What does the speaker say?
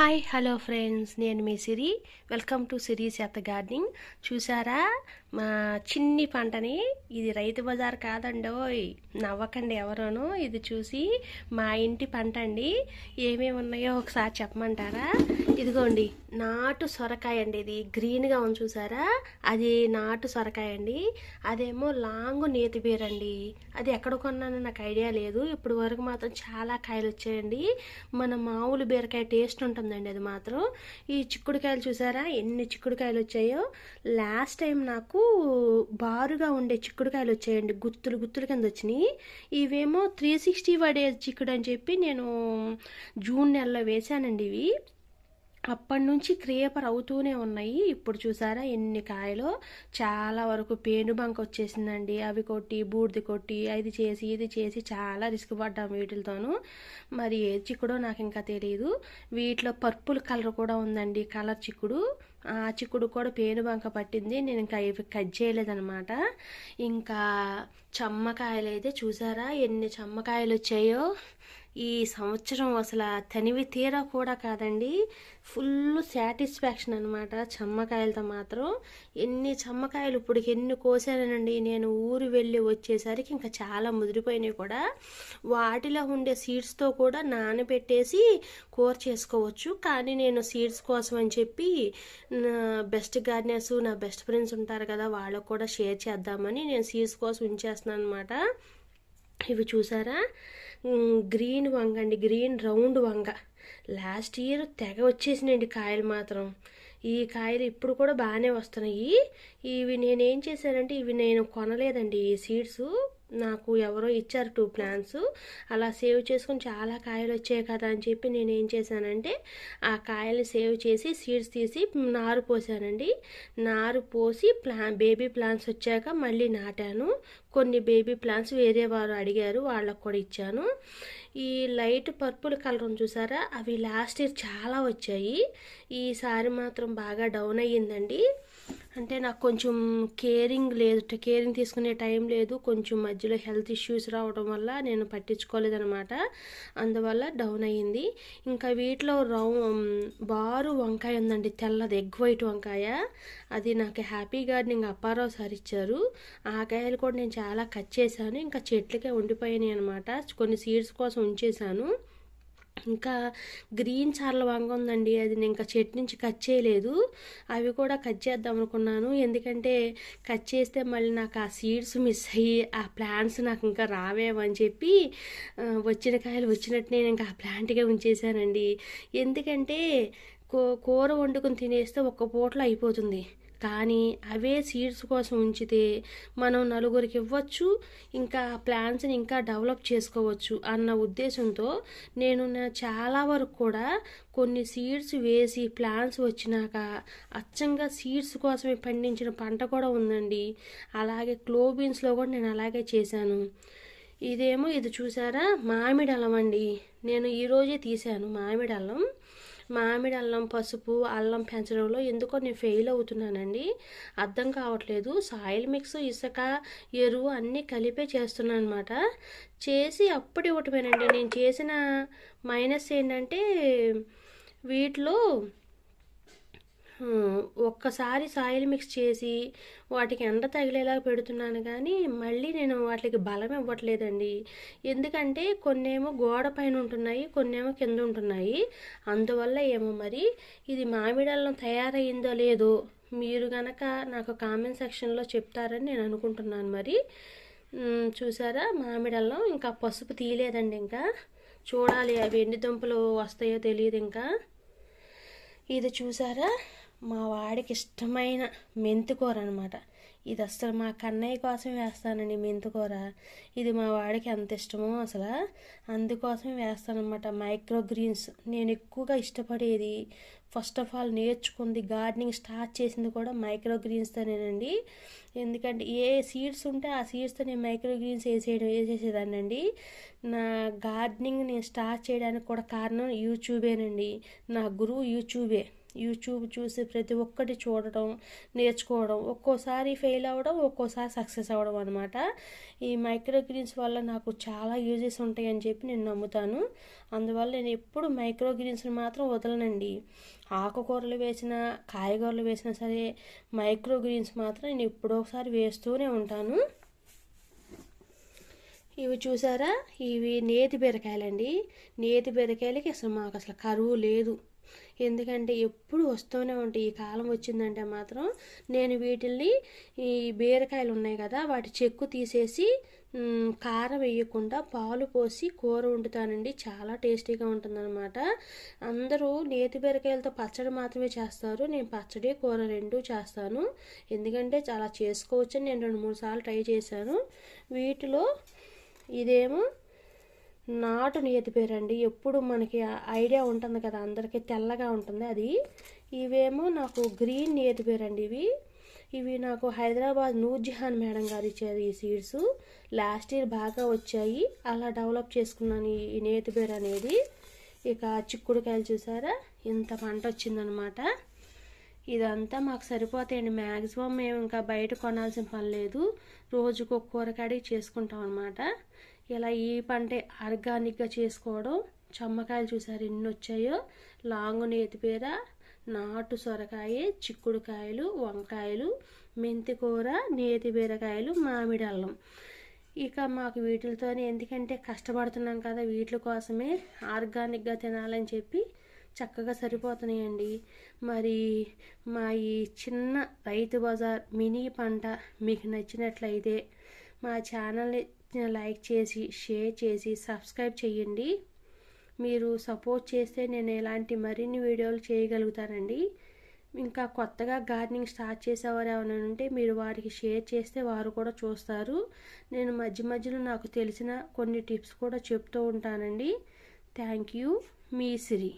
Hi hello friends నేను మీ Siri. Welcome to Siri's ఎత్త గార్డెనింగ్ చూసారా మా చిన్ని పంటని ఇది రైతు బజార్ కాదండోయ్ నవ్వకండి ఎవరోను. ఇది చూసి మా ఇంటి పంట అండి. ఏమేమి ఉన్నాయో ఒకసారి చెప్పమంటారా? ఇదిగోండి నాటు సొరకాయ అండి ఇది. గ్రీన్గా ఉంది చూసారా? అది నాటు సొరకాయ అండి. అదేమో లాంగ్ నేతి బీర అండి. అది ఎక్కడ కొన్నానో నాకు ఐడియా లేదు. ఇప్పుడు వరకు మాత్రం చాలా కాయలు వచ్చాయండి. మన మామూలు బీరకాయ టేస్ట్ ఉంటుందండి అది మాత్రం. ఈ చిక్కుడుకాయలు చూసారా? ఎన్ని చిక్కుడుకాయలు వచ్చాయో? లాస్ట్ టైం నాకు బారుగా ఉండే చిక్కుడుకాయలు వచ్చాయండి. గుత్తులు గుత్తులు కింద వచ్చినాయి. ఇవేమో త్రీ సిక్స్టీ పడే చిక్కుడు అని చెప్పి నేను జూన్ నెలలో వేశానండి ఇవి. అప్పటి నుంచి క్రేపర్ అవుతూనే ఉన్నాయి. ఇప్పుడు చూసారా ఎన్ని కాయలు చాలా వరకు పేనుబంక వచ్చేసిందండి. అవి కొట్టి బూడిది కొట్టి అది చేసి ఇది చేసి చాలా రిస్క్ పడ్డాం వీటితోనూ. మరి ఏ చిక్కుడో నాకు ఇంకా తెలియదు వీటిలో పర్పుల్ కలర్ కూడా ఉందండి. కలర్ చిక్కుడు. ఆ చిక్కుడు కూడా పేనుబంక పట్టింది. నేను ఇంకా ఇవి కట్ చేయలేదనమాట ఇంకా చమ్మకాయలు అయితే చూసారా? ఎన్ని చమ్మకాయలు వచ్చాయో ఈ సంవత్సరం అసలు తనివి తీరా కూడా కాదండి. ఫుల్ సాటిస్ఫాక్షన్ అనమాట చమ్మకాయలతో మాత్రం. ఎన్ని చమ్మకాయలు ఇప్పుడు ఎన్ని కోసానండి నేను ఊరు వెళ్ళి వచ్చేసరికి ఇంకా చాలా ముదిరిపోయినాయి కూడా. వాటిలో ఉండే సీడ్స్తో కూడా నానబెట్టేసి కూర చేసుకోవచ్చు. కానీ నేను సీడ్స్ కోసం అని చెప్పి నా బెస్ట్ గార్డెనర్స్ నా బెస్ట్ ఫ్రెండ్స్ ఉంటారు కదా వాళ్ళకు కూడా షేర్ చేద్దామని నేను సీడ్స్ కోసం ఉంచేస్తున్నాను అనమాట ఇవి చూసారా? గ్రీన్ వంగ అండి గ్రీన్ రౌండ్ వంగ. లాస్ట్ ఇయర్ తెగ వచ్చేసినండి కాయలు మాత్రం. ఈ కాయలు ఇప్పుడు కూడా బాగానే వస్తున్నాయి. ఇవి నేనేం చేశానంటే ఇవి నేను కొనలేదండి ఈ సీడ్స్. నాకు ఎవరో ఇచ్చారు టూ ప్లాన్స్ అలా సేవ్ చేసుకుని చాలా కాయలు వచ్చాయి కదా అని చెప్పి నేను ఏం చేశానంటే ఆ కాయలు సేవ్ చేసి సీడ్స్ తీసి నారు పోసానండి. నారు పోసి ప్లా బేబీ ప్లాంట్స్ వచ్చాక మళ్ళీ నాటాను. కొన్ని బేబీ ప్లాంట్స్ వేరే వారు అడిగారు వాళ్ళకు కూడా ఇచ్చాను. ఈ లైట్ పర్పుల్ కలర్ చూసారా? అవి లాస్ట్ ఇయర్ చాలా వచ్చాయి. ఈసారి మాత్రం బాగా డౌన్ అయ్యిందండి. అంటే నాకు కొంచెం కేరింగ్ లేదు కేరింగ్ తీసుకునే టైం లేదు. కొంచెం మధ్యలో హెల్త్ ఇష్యూస్ రావడం వల్ల నేను పట్టించుకోలేదనమాట అందువల్ల డౌన్ అయ్యింది. ఇంకా వీటిలో రౌ బారు వంకాయ ఉందండి తెల్లది ఎగ్ వైట్ వంకాయ. అది నాకు హ్యాపీ గార్డెనింగ్ అప్పారావు సార్ ఇచ్చారు. ఆ కాయలు కూడా నేను చాలా కట్ చేశాను. ఇంకా చెట్లకే ఉండిపోయినాయి అనమాట కొన్ని సీడ్స్ కోసం ఉంచేశాను. ఇంకా గ్రీన్ చార్ల వంగ ఉందండి. అది నేను ఇంకా చెట్టు నుంచి కట్ చేయలేదు. అవి కూడా కట్ చేద్దాం అనుకున్నాను. ఎందుకంటే కట్ చేస్తే మళ్ళీ నాకు ఆ సీడ్స్ మిస్ అయ్యి ఆ ప్లాంట్స్ నాకు ఇంకా రావేమని చెప్పి వచ్చిన కాయలు వచ్చినట్టు నేను ఇంకా ఆ ప్లాంట్గా ఉంచేసానండి ఎందుకంటే కూర వండుకొని తినేస్తే ఒక్క పూటలో అయిపోతుంది. కానీ అవే సీడ్స్ కోసం ఉంచితే మనం నలుగురికి ఇవ్వచ్చు ఇంకా ప్లాన్స్ని ఇంకా డెవలప్ చేసుకోవచ్చు అన్న ఉద్దేశంతో నేను చాలా వరకు కూడా కొన్ని సీడ్స్ వేసి ప్లాన్స్ వచ్చినాక అచ్చంగా సీడ్స్ కోసమే పండించిన పంట కూడా ఉందండి. అలాగే క్లోబీన్స్లో కూడా నేను అలాగే చేశాను. ఇదేమో ఇది చూసారా? మామిడి అల్లం అండి. నేను ఈరోజే తీశాను మామిడి అల్లం. మామిడి అల్లం పసుపు అల్లం పెంచడంలో ఎందుకో నేను ఫెయిల్ అవుతున్నానండి. అర్థం కావట్లేదు. సాయిల్ మిక్స్ ఇసుక ఎరువు అన్నీ కలిపే చేస్తున్నాను అనమాట చేసి అప్పుడు ఇవ్వటమేనండి. నేను చేసిన మైనస్ ఏంటంటే వీటిలో ఒక్కసారి సాయిల్ మిక్స్ చేసి వాటికి ఎండ తగిలేలాగా పెడుతున్నాను కానీ మళ్ళీ నేను వాటికి బలం ఇవ్వట్లేదండి. ఎందుకంటే కొన్నేమో గోడ పైన ఉంటున్నాయి కొన్నేమో కింద ఉంటున్నాయి. అందువల్ల ఏమో మరి ఇది మామిడల్లం తయారయ్యిందో లేదో మీరు గనక నాకు కామెంట్ సెక్షన్లో చెప్తారని నేను అనుకుంటున్నాను మరి. చూసారా? మామిడల్లం ఇంకా పసుపు తీయలేదండి ఇంకా. చూడాలి అవి ఎన్ని దుంపలు వస్తాయో తెలియదు ఇంకా. ఇది చూసారా? మా వాడికి ఇష్టమైన మెంతికూర అనమాట ఇది అసలు మా కన్నయ్య కోసం వేస్తానండి మెంతికూర ఇది మా వాడికి ఎంత ఇష్టమో అసలు అందుకోసం వేస్తానమాట మైక్రో గ్రీన్స్ నేను ఎక్కువగా ఇష్టపడేది ఫస్ట్ ఆఫ్ ఆల్ నేర్చుకుంది గార్డెనింగ్ స్టార్ట్ చేసింది కూడా మైక్రో గ్రీన్స్తోనేనండి ఎందుకంటే ఏ సీడ్స్ ఉంటే ఆ సీడ్స్తో నేను మైక్రో గ్రీన్స్ వేసేయడం వేసేసేదానండి నా గార్డెనింగ్ నేను స్టార్ట్ చేయడానికి కూడా కారణం యూట్యూబేనండి. నా గురువు యూట్యూబే. యూట్యూబ్ చూసి ప్రతి ఒక్కటి చూడడం నేర్చుకోవడం ఒక్కోసారి ఫెయిల్ అవ్వడం ఒక్కోసారి సక్సెస్ అవ్వడం అనమాట ఈ మైక్రో గ్రీన్స్ వల్ల నాకు చాలా యూజెస్ ఉంటాయని చెప్పి నేను నమ్ముతాను. అందువల్ల నేను ఎప్పుడు మైక్రో గ్రీన్స్ని మాత్రం వదలనండి. ఆకుకూరలు వేసిన కాయగూరలు వేసినా సరే మైక్రో గ్రీన్స్ మాత్రం నేను ఎప్పుడో ఒకసారి వేస్తూనే ఉంటాను. ఇవి చూసారా? ఇవి నేతి బీరకాయలండి. నేతి బీరకాయలకి అసలు మాకు అసలు కరువు లేదు. ఎందుకంటే ఎప్పుడు వస్తూనే ఉంటాయి ఈ కాలం వచ్చిందంటే మాత్రం నేను వీటిల్ని ఈ బీరకాయలు ఉన్నాయి కదా వాటి చెక్కు తీసేసి కారం వేయకుండా పాలు పోసి కూర వండుతానండి. చాలా టేస్టీగా ఉంటుందన్నమాట. అందరూ నేతి బీరకాయలతో పచ్చడి మాత్రమే చేస్తారు. నేను పచ్చడి కూర రెండు చేస్తాను. ఎందుకంటే చాలా చేసుకోవచ్చని నేను రెండు మూడు సార్లు ట్రై చేశాను. వీటిలో ఇదేమో నాటు నియతి పేరండి ఎప్పుడు మనకి ఐడియా ఉంటుంది కదా అందరికీ తెల్లగా ఉంటుంది అది. ఇవేమో నాకు గ్రీన్ నియతి పేరండి ఇవి. ఇవి నాకు హైదరాబాద్ నూర్జహాన్ మేడం గారు ఇచ్చారు ఈ సీడ్స్. లాస్ట్ ఇయర్ బాగా వచ్చాయి. అలా డెవలప్ చేసుకున్నాను ఈ నేతి పేరు అనేది. ఇక చిక్కుడుకాయలు చూసారా? ఇంత పంట వచ్చిందనమాట. ఇదంతా మాకు సరిపోతాయండి. మ్యాక్సిమం మేము ఇంకా బయట కొనాల్సిన పని లేదు. రోజుకు ఒక కూరకాడి చేసుకుంటాం అనమాట. ఇలా ఈ పంటే ఆర్గానిక్గా చేసుకోవడం. చమ్మకాయలు చూసారు ఎన్ని వచ్చాయో? లాంగ్ నేతిపీర నాటు సొరకాయ చిక్కుడుకాయలు వంకాయలు మెంతికూర నేతి బీరకాయలు మామిడి అల్లం. ఇక మాకు వీటితోనే ఎందుకంటే కష్టపడుతున్నాం కదా వీటి కోసమే ఆర్గానిక్గా తినాలని చెప్పి చక్కగా సరిపోతున్నాయండి. మరి మా ఈ చిన్న రైతు బజార్ మినీ పంట మీకు నచ్చినట్లయితే మా ఛానల్ని లైక్ చేసి షేర్ చేసి సబ్స్క్రైబ్ చేయండి. మీరు సపోర్ట్ చేస్తే నేను ఎలాంటి మరిన్ని వీడియోలు చేయగలుగుతానండి. ఇంకా కొత్తగా గార్డెనింగ్ స్టార్ట్ చేసేవారు ఏమైనా ఉంటే మీరు వారికి షేర్ చేస్తే వారు కూడా చూస్తారు. నేను మధ్య మధ్యలో నాకు తెలిసిన కొన్ని టిప్స్ కూడా చెప్తూ ఉంటానండి. Thank you. Me Siri.